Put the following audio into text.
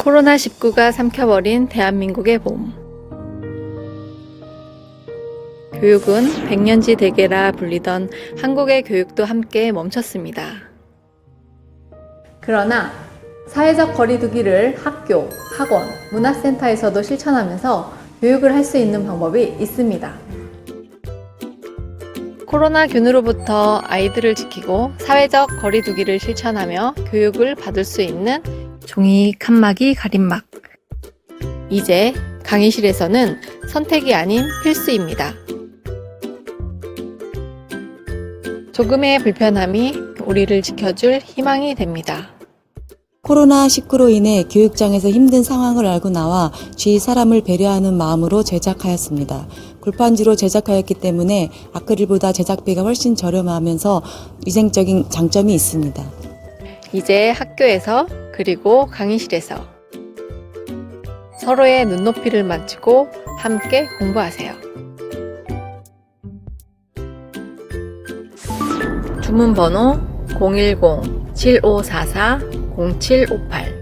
코로나19가 삼켜버린 대한민국의 봄. 교육은 백년지 대계라 불리던 한국의 교육도 함께 멈췄습니다. 그러나 사회적 거리두기를 학교, 학원, 문화센터에서도 실천하면서 교육을 할 수 있는 방법이 있습니다. 코로나 균으로부터 아이들을 지키고 사회적 거리두기를 실천하며 교육을 받을 수 있는 종이 칸막이 가림막. 이제 강의실에서는 선택이 아닌 필수입니다. 조금의 불편함이 우리를 지켜줄 희망이 됩니다. 코로나19로 인해 교육장에서 힘든 상황을 알고 나와 주위 사람을 배려하는 마음으로 제작하였습니다. 굴판지로 제작하였기 때문에 아크릴보다 제작비가 훨씬 저렴하면서 위생적인 장점이 있습니다. 이제 학교에서 그리고 강의실에서 서로의 눈높이를 맞추고 함께 공부하세요. 주문 번호 010-7544-0758